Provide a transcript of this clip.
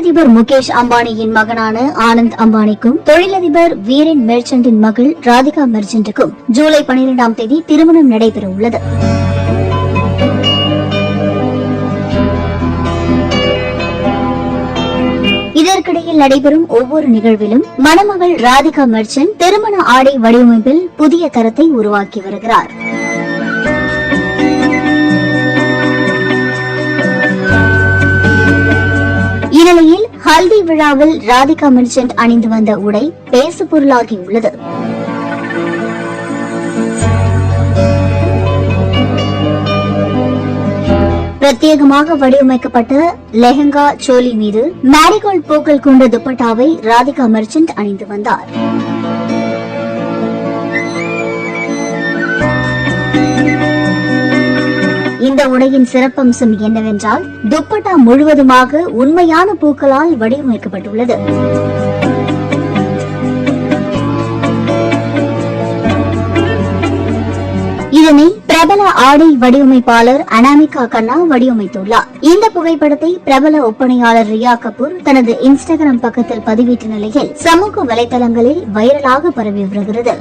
தொழிலதிபர் முகேஷ் அம்பானியின் மகனான ஆனந்த் அம்பானிக்கும் தொழிலதிபர் வீரன் மெர்ச்சண்டின் மகள் ராதிகா மெர்ச்சண்டுக்கும் ஜூலை பனிரெண்டாம் தேதி திருமணம் நடைபெற உள்ளது இதற்கிடையில் நடைபெறும் ஒவ்வொரு நிகழ்விலும் மணமகள் ராதிகா மெர்ச்சன் திருமண ஆடை வடிவமைப்பில் புதிய தரத்தை உருவாக்கி வருகிறார். ஹல்தி விழாவில் ராதிகா மெர்ச்சன்ட் அணிந்து வந்த உடை பேசு பொருளாகியுள்ளது பிரத்யேகமாக வடிவமைக்கப்பட்ட லெஹங்கா சோலி மீது மேரிகோல்ட் பூக்கள் கொண்ட துப்பட்டாவை ராதிகா மெர்ச்சன்ட் அணிந்து வந்தார். thank you இந்த உடையின் சிறப்பம்சம் என்னவென்றால் துப்பட்டா முழுவதுமாக உண்மையான பூக்களால் வடிவமைக்கப்பட்டுள்ளது. இதனை பிரபல ஆடை வடிவமைப்பாளர் அனாமிகா கண்ணா வடிவமைத்துள்ளார். இந்த புகைப்படத்தை பிரபல ஒப்பனையாளர் ரியா கபூர் தனது இன்ஸ்டாகிராம் பக்கத்தில் பதிவிட்ட நிலையில் சமூக வலைதளங்களில் வைரலாக பரவி வருகிறது.